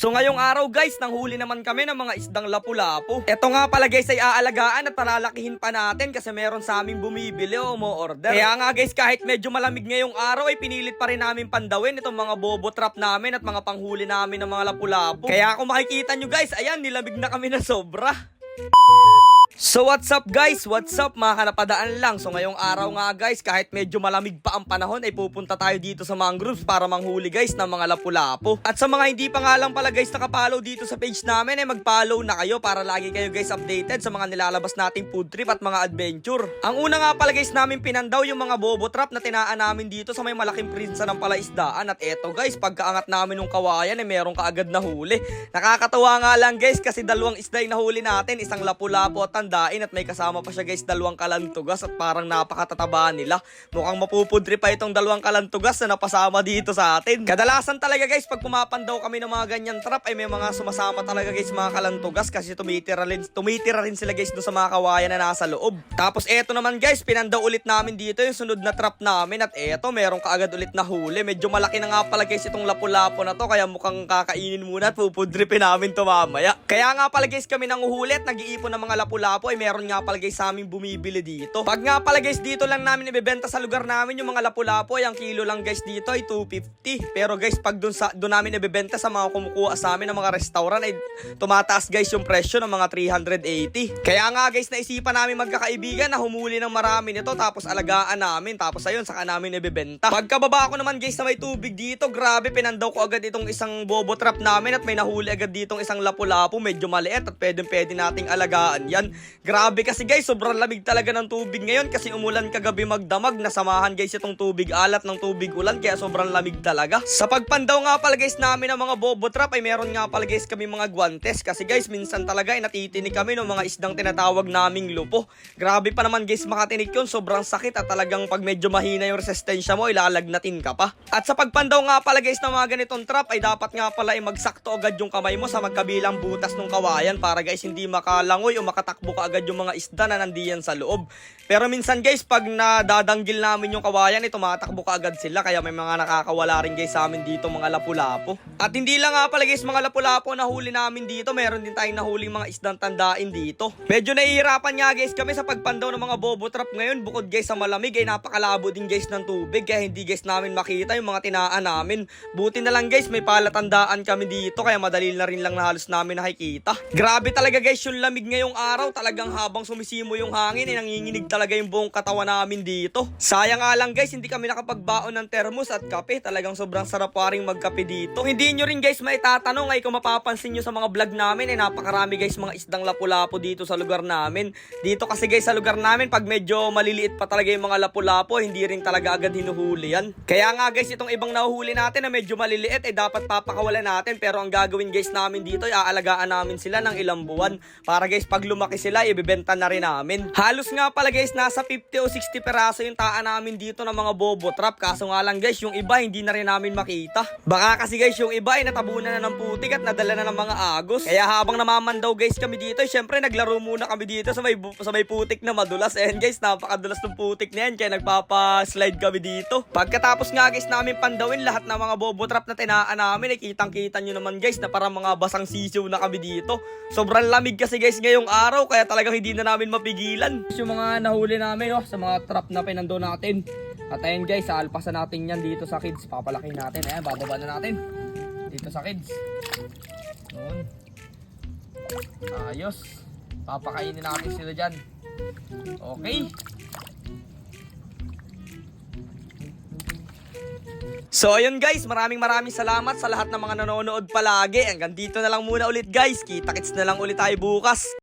So ngayong araw guys, nanghuli naman kami ng mga isdang lapu-lapu. Ito nga pala guys ay aalagaan at palalakihin pa natin kasi meron sa aming bumibili o mo-order. Kaya nga guys, kahit medyo malamig ngayong araw ay pinilit pa rin namin pandawin itong mga bobo trap namin at mga panghuli namin ng mga lapu-lapu. Kaya kung makikita nyo guys, ayan, nilamig na kami na sobra. So what's up guys? What's up? Mga lang. So ngayong araw nga guys, kahit medyo malamig pa ang panahon, ay pupunta tayo dito sa mangroves para manghuli guys ng mga lapu-lapu. At sa mga hindi pa nga lang pala guys nakapollow dito sa page namin, ay mag-follow na kayo para lagi kayo guys updated sa mga nilalabas nating food trip at mga adventure. Ang una nga pala guys namin pinandaw yung mga bobo trap na tinaan namin dito sa may malaking prinsa ng palaisdaan. At eto guys, pagkaangat namin ng kawayan, ay meron kaagad na huli. Nakakatawa nga lang guys kasi dalawang isda yung nahuli natin, isang lapu-lapu at tandain at may kasama pa siya guys dalawang kalantugas at parang napakatataba nila. Mukhang mapupudri pa itong dalawang kalantugas na napasama dito sa atin. Kadalasan talaga guys pag pumapandaw kami ng mga ganyan trap ay may mga sumasama talaga guys mga kalantugas kasi tumitira rin, tumitira rin sila guys doon sa mga kawayan na nasa loob. Tapos eto naman guys pinandaw ulit namin dito yung sunod na trap namin at eto meron kaagad ulit na huli. Medyo malaki na nga pala guys itong lapu-lapu na to kaya mukhang kakainin muna at pupudripin namin to mamaya. Kaya nga pala guys kami nang uhuli at nag-iipon ng mga lapu-lapu ay meron nga pala guys sa aming bumibili dito. Pag nga pala guys dito lang namin ibebenta sa lugar namin yung mga lapu-lapu ay ang kilo lang guys dito ay 250. Pero guys pag dun, sa, dun namin ibebenta sa mga kumukuha sa amin ng mga restaurant ay tumataas guys yung presyo ng mga 380. Kaya nga guys naisipan namin magkakaibigan na humuli ng marami nito tapos alagaan namin tapos ayun saka namin ibebenta. Pagkababa ko naman guys na may tubig dito grabe pinandaw ko agad itong isang bobo trap namin at may nahuli agad ditong isang lapu-lapu medyo maliit at pwede pwede nating alagaan yan. Grabe kasi guys sobrang lamig talaga ng tubig ngayon kasi umulan kagabi magdamag nasamahan guys itong tubig alat ng tubig ulan kaya sobrang lamig talaga. Sa pagpandaw nga pala guys namin ng mga bobo trap ay meron nga pala guys kami mga guantes kasi guys minsan talaga ay natitinik kami ng mga isdang tinatawag naming lupo. Grabe pa naman guys makatinik yun sobrang sakit at talagang pag medyo mahina yung resistensya mo ilalagnatin ka pa. At sa pagpandaw nga pala guys ng mga ganitong trap ay dapat nga pala ay magsakto agad yung kamay mo sa magkabilang butas ng kawayan para guys hindi makalangoy o makatakbo ka agad yung mga isda na nandiyan sa loob. Pero minsan guys pag nadadanggil namin yung kawayan ay tumatakbo ka agad sila kaya may mga nakakawala rin guys sa amin dito mga lapu-lapu. At hindi lang nga pala guys mga lapu-lapu na huli namin dito meron din tayong nahuling mga isdang tandain dito. Medyo nahihirapan nga guys kami sa pagpandaw ng mga bobo trap ngayon bukod guys sa malamig ay napakalabo din guys ng tubig kaya hindi guys namin makita yung mga tinaan namin. Buti na lang guys may palatandaan kami dito kaya madali na rin lang na halos namin nakikita. Grabe talaga guys yung lamig ngayong araw talagang habang sumisimo yung hangin ay nanginginig talaga yung buong katawan namin dito. Sayang nga lang guys hindi kami nakapagbaon ng termos at kape talagang sobrang sarap pa rin magkape dito. Hindi nyo rin guys maitatanong ay kung mapapansin nyo sa mga vlog namin ay napakarami guys mga isdang lapu-lapu dito sa lugar namin. Dito kasi guys sa lugar namin pag medyo maliliit pa talaga yung mga lapu-lapu hindi rin talaga agad hinuhuli yan. Kaya nga guys itong ibang nahuhuli natin na medyo maliliit ay dapat papakawalan natin pero ang gagawin guys namin dito ay aalagaan namin sila ng ilang buwan para guys pag lumaki sila ibebenta na rin namin. Halos nga pala guys nasa 50 o 60 peraso yung taan namin dito ng mga bobo trap kaso nga lang guys yung iba hindi na rin namin makita. Baka kasi guys yung iba ay natabunan na ng putik at nadala na ng mga agos. Kaya habang namamandaw guys kami dito, syempre naglaro muna kami dito sa may sa may putik na madulas. And guys, napakadulas ng putik na yan kaya nagpapa-slide kami dito. Pagkatapos nga guys namin pandawin lahat ng mga bobo trap na tinaan namin, ay kitang-kita nyo naman guys na parang mga basang sisiw na kami dito. Sobrang lamig kasi guys ngayong araw kaya talagang hindi na namin mapigilan. Yung mga nahuli namin oh, sa mga trap na pinando natin. At ayun guys, alpasan natin yan dito sa kids. Papalaki natin. Ayan, bababa na natin. Dito sa kids. Yun. Ayos. Papakainin natin sila dyan. Okay. So ayun guys, maraming maraming salamat sa lahat ng mga nanonood palagi. Hanggang dito na lang muna ulit guys. Kita-kits na lang ulit tayo bukas.